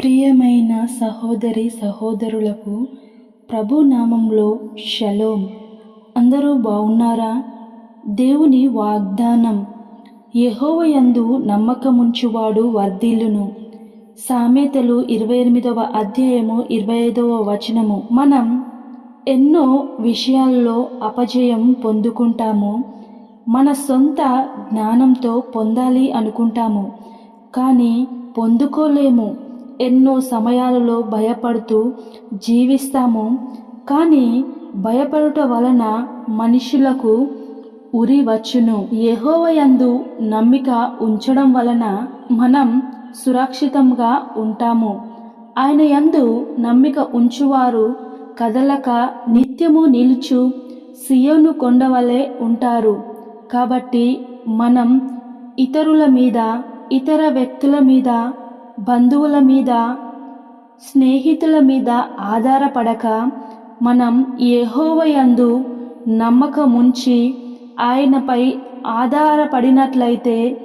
ప్రియమైన సహోదరి సహోదరులకు ప్రభు నామంలో షలోం. అందరూ బాగున్నారా దేవుని వాగ్దానం. యహోవయందు నమ్మకముంచువాడు వర్ధిల్లును. సామెతలు ఇరవై ఎనిమిదవ అధ్యాయము ఇరవై ఐదవ వచనము. మనం ఎన్నో విషయాల్లో అపజయం పొందుకుంటాము. మన సొంత జ్ఞానంతో పొందాలి అనుకుంటాము. కానీ పొందుకోలేము. ఎన్నో సమయాలలో భయపడుతూ జీవిస్తాము. కానీ భయపడుట వలన మనుషులకు ఉరి వచ్చును. యహోవయందు నమ్మిక ఉంచడం వలన మనం సురక్షితంగా ఉంటాము. ఆయన యందు నమ్మిక ఉంచువారు కదలక నిత్యము నిలుచు సియోను కొండవలే ఉంటారు. కాబట్టి మనం ఇతరుల మీద ఇతర వ్యక్తుల మీద బంధువుల మీద స్నేహితుల మీద ఆధారపడక మనం యహోవయందు నమ్మకముంచి ఆయనపై ఆధారపడినట్లయితే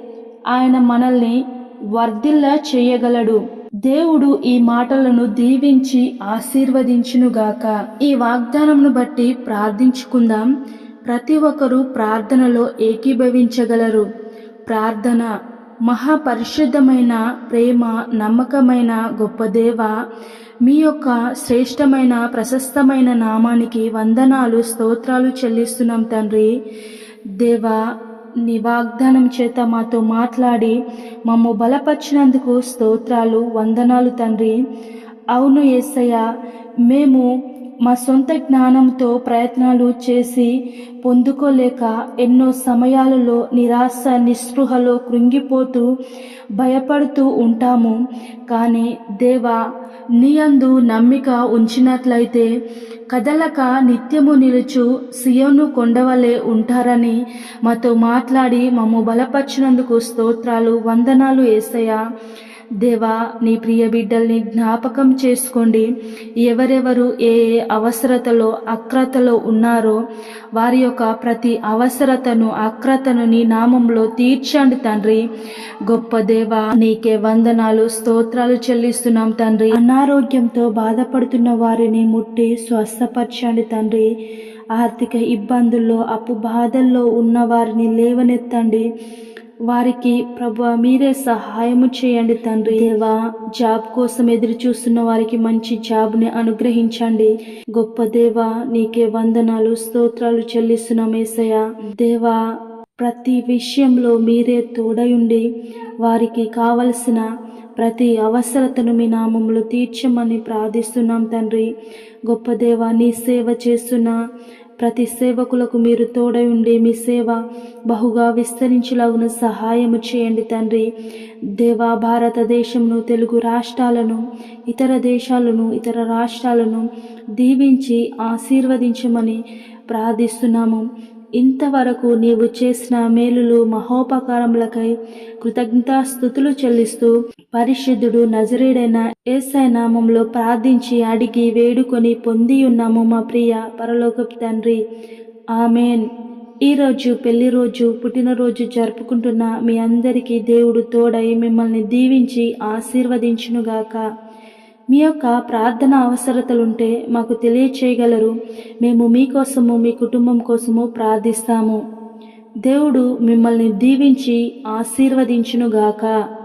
ఆయన మనల్ని వర్ధిల్ల చేయగలడు. దేవుడు ఈ మాటలను దీవించి ఆశీర్వదించునుగాక. ఈ వాగ్దానమును బట్టి ప్రార్థించుకుందాం. ప్రతి ఒక్కరూ ప్రార్థనలో ఏకీభవించగలరు. ప్రార్థన. మహాపరిశుద్ధమైన ప్రేమ నమ్మకమైన గొప్ప దేవ మీ యొక్క శ్రేష్టమైన ప్రశస్తమైన నామానికి వందనాలు స్తోత్రాలు చెల్లిస్తున్నాం తండ్రి. దేవా నీ వాగ్దానం చేత మాతో మాట్లాడి మమ్ము బలపరిచినందుకు స్తోత్రాలు వందనాలు తండ్రి. అవును యేసయ్య మేము మా సొంత జ్ఞానంతో ప్రయత్నాలు చేసి పొందుకోలేక ఎన్నో సమయాలలో నిరాశ నిస్పృహలో కృంగిపోతూ భయపడుతూ ఉంటాము. కానీ దేవా నీయందు నమ్మిక ఉంచినట్లయితే కదలక నిత్యము నిలుచు సియోను కొండవలే ఉంటారని మాతో మాట్లాడి మమ్ము బలపరిచినందుకు స్తోత్రాలు వందనాలు ఏసయ్య. దేవా నీ ప్రియ బిడ్డల్ని జ్ఞాపకం చేసుకోండి. ఎవరెవరు ఏ ఏ అవసరతలో అక్రతలో ఉన్నారో వారి యొక్క ప్రతి అవసరతను అక్రతను నీ నామంలో తీర్చండి తండ్రి. గొప్ప దేవా నీకే వందనాలు స్తోత్రాలు చెల్లిస్తున్నాం తండ్రి. అనారోగ్యంతో బాధపడుతున్న వారిని ముట్టి స్వస్థపరచండి తండ్రి. ఆర్థిక ఇబ్బందుల్లో అప్పు బాధల్లో ఉన్న వారిని లేవనెత్తండి. వారికి ప్రభు మీరే సహాయము చేయండి తండ్రి. దేవా జాబ్ కోసం ఎదురు చూస్తున్న వారికి మంచి జాబ్ని అనుగ్రహించండి. గొప్ప దేవా నీకే వందనాలు స్తోత్రాలు చెల్లిస్తున్నాం ఏసయ్య. దేవా ప్రతి విషయంలో మీరే తోడయుండి వారికి కావలసిన ప్రతి అవసరతను మీ నామంలో తీర్చమని ప్రార్థిస్తున్నాం తండ్రి. గొప్ప దేవా నీ సేవ చేస్తున్న ప్రతి సేవకులకు మీరు తోడై ఉండి మీ సేవ బహుగా విస్తరించులాగున సహాయము చేయండి తండ్రి. దేవా భారతదేశంను తెలుగు రాష్ట్రాలను ఇతర దేశాలను ఇతర రాష్ట్రాలను దీవించి ఆశీర్వదించమని ప్రార్థిస్తున్నాము. ఇంతవరకు నీవు చేసిన మేలులు మహోపకారములకై కృతజ్ఞతాస్థుతులు చెల్లిస్తూ పరిశుద్ధుడు నజరేడైన ఏసై నామంలో ప్రార్థించి అడిగి వేడుకొని పొంది ఉన్నాము మా ప్రియ పరలోక తండ్రి. ఆమెన్. ఈరోజు పెళ్ళి రోజు పుట్టినరోజు జరుపుకుంటున్న మీ అందరికీ దేవుడు తోడై మిమ్మల్ని దీవించి ఆశీర్వదించునుగాక. మీ యొక్క ప్రార్థన అవసరతలుంటే మాకు తెలియచేయగలరు. మేము మీకోసము మీ కుటుంబం కోసము ప్రార్థిస్తాము. దేవుడు మిమ్మల్ని దీవించి ఆశీర్వదించునుగాక.